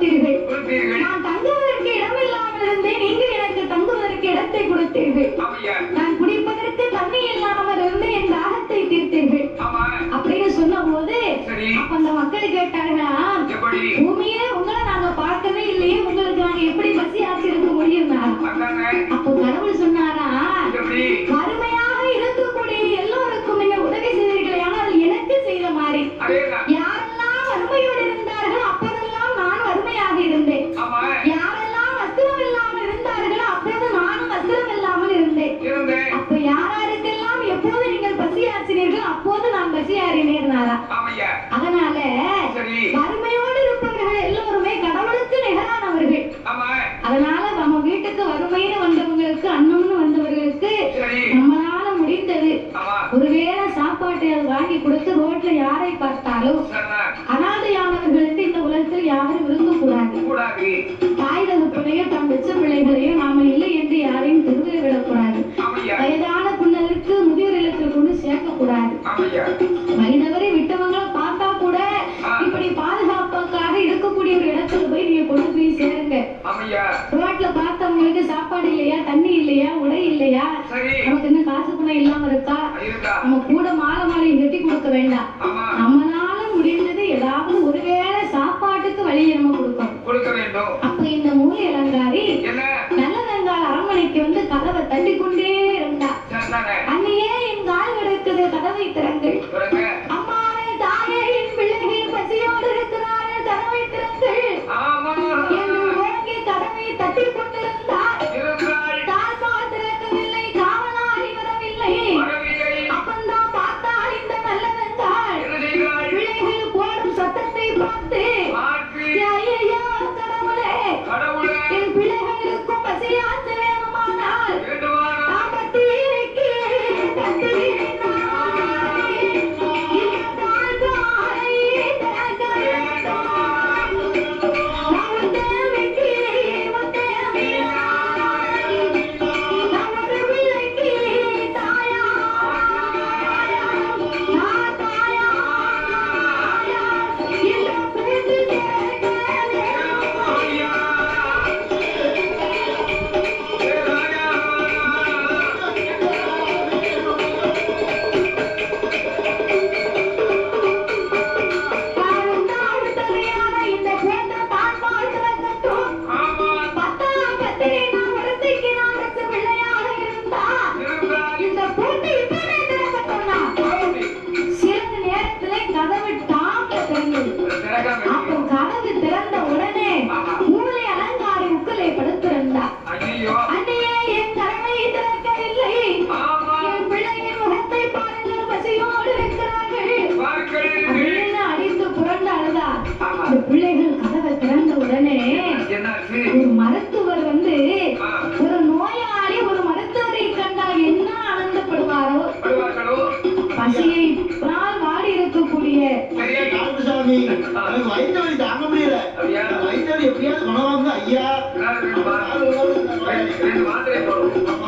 கொடுத்தீர்கள். நான் தங்குவதற்கு இடம் இல்லாமல் இருந்தேன். நீங்கள் எனக்கு தங்குவதற்கு இடத்தை கொடுத்தீர்கள். நான் குடிப்பதற்கு தண்ணி இல்லாமல் இருந்து என் தாகத்தை தீர்த்தீர்கள். அப்படின்னு சொன்ன போது அப்ப அந்த மக்கள் கேட்டார்களா பூமியில உங்களை நாங்க பார்க்கவே இல்லையே. உங்களுக்கு நாங்க எப்படி பசி முடியும்னா அதாங்க அப்போ அதனால வறுமையோடு இருப்பவர்கள் எல்லோருமே கடவுளுக்கு நிகரானவர்கள். அதனால நம்ம வீட்டுக்கு வறுமைன்னு வந்தவங்களுக்கு அன்னம்னு வந்தவர்களுக்கு நம்மளால முடிந்தது. ஒருவேளை சாப்பாட்டை வாங்கி கொடுத்து ரோட்ல யாரை பார்த்தாலும் அனாதையானவர்களுக்கு இந்த உலகத்தில் யாரும் விரும்பக்கூடாது கூடாது தாய் தகப்பனையோ தம் பெற்ற பிள்ளைகளையோ நாம இல்லை என்று யாரையும் திருவிழ விடக்கூடாது. வயதான பின்னருக்கு முதியோர் இல்லத்தில் கொண்டு சேர்க்கக்கூடாது. ஆமையா. சாப்பாடு இல்லையா தண்ணி இல்லையா உடை இல்லையா? நமக்கு இன்னும் காசு பணம் இல்லாம இருக்கா? நம்ம கூட மாலை மாலையை கட்டி கொடுக்க வேண்டாம். நம்மளால முடிந்தது ஏதாவது ஒருவேளை சாப்பாட்டுக்கு வழியை நம்ம கொடுக்கணும். அப்ப இந்த மூலி என்ன? நல்லதங்கால் அரண்மனைக்கு வந்து கதவை தட்டி கொண்டே இருந்தா அன்னையே என் கால் கிடக்குது கதவை திறங்கள் madre, por favor.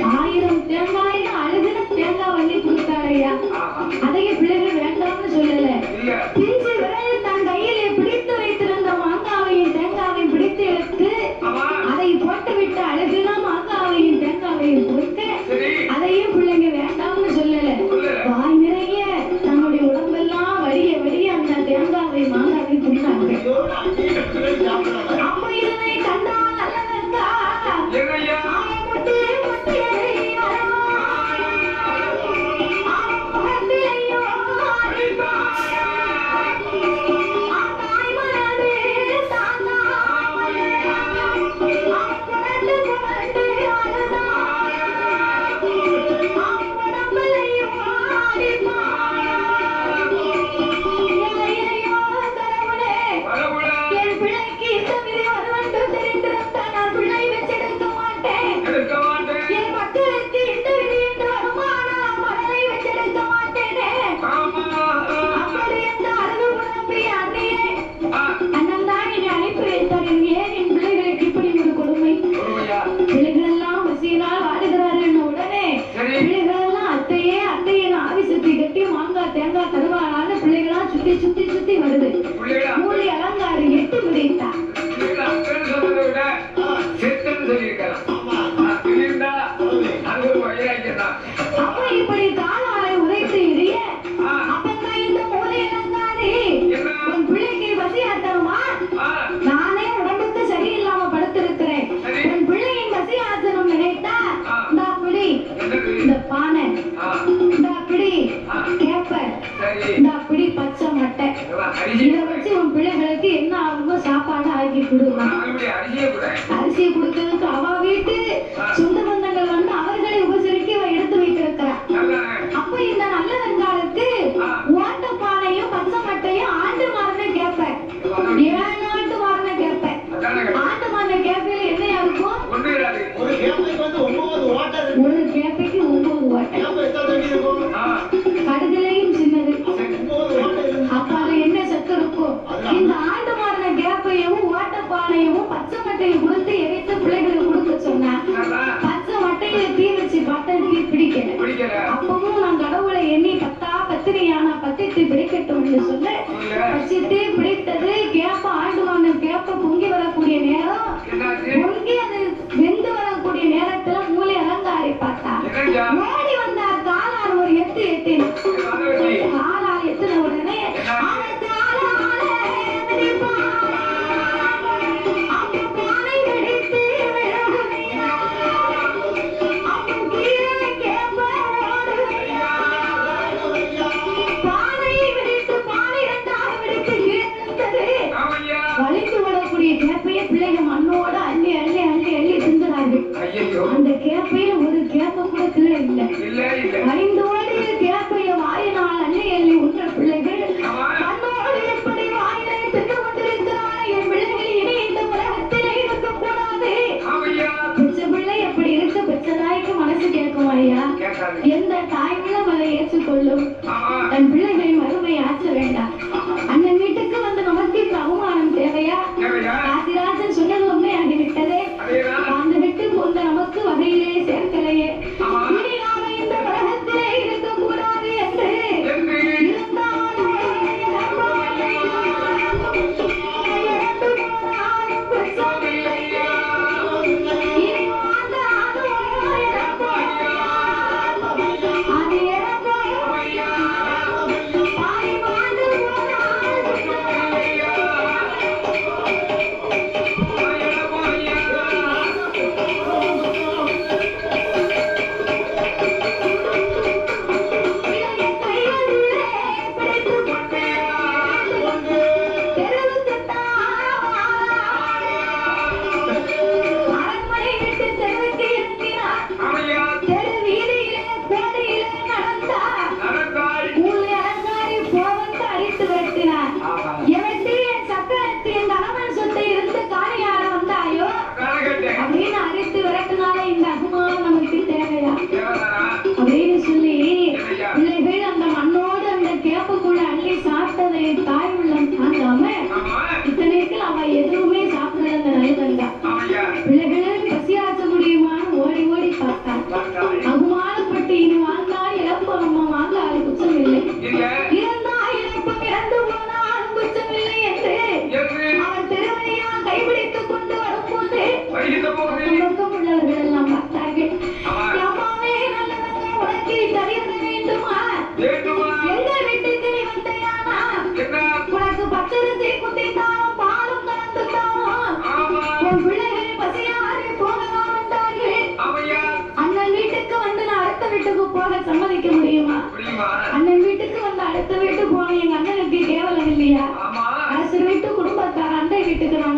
ஊழியலங்காரி ஆஹா. அதையும் பிள்ளைகள் வேண்டாம்னு சொல்லல. இல்ல. பிரிச்சு விரைவில் தன் கையிலே பிடித்து வைத்திருந்த மாங்காவையும் தேங்காவையும் பிடித்து எடுத்து அதை போட்டு விட்டு அழகுனா மாங்காவையும் தேங்காவையும் கொடுத்து அதையும் பிள்ளைங்க வேண்டாம்னு சொல்லல. சொல்லல. வாய் நிறைய தன்னுடைய உடம்பெல்லாம் வடிய வடிய அந்த தேங்காவை மாங்காவை குடித்தாங்க. இதை வச்சு உன் பிள்ளைகளுக்கு என்ன ஆகுமோ சாப்பாடு ஆக்கி கொடுக்கலாம் என்று சொல்ல வச்சுட்டு பிடித்தது கேப்ப ஆண்டுவாங்க கேப்ப பொங்கி வரக்கூடிய நேரம் பொங்கி அது வெந்து வரக்கூடிய நேரத்துல மூளை அலங்காரி பார்த்தா அடுத்த வீட்டு போன எங்க அண்ணனுக்கு கேவலம் இல்லையா? அரசு வீட்டு குடும்பத்தார் அண்டை வீட்டுக்கு நாங்க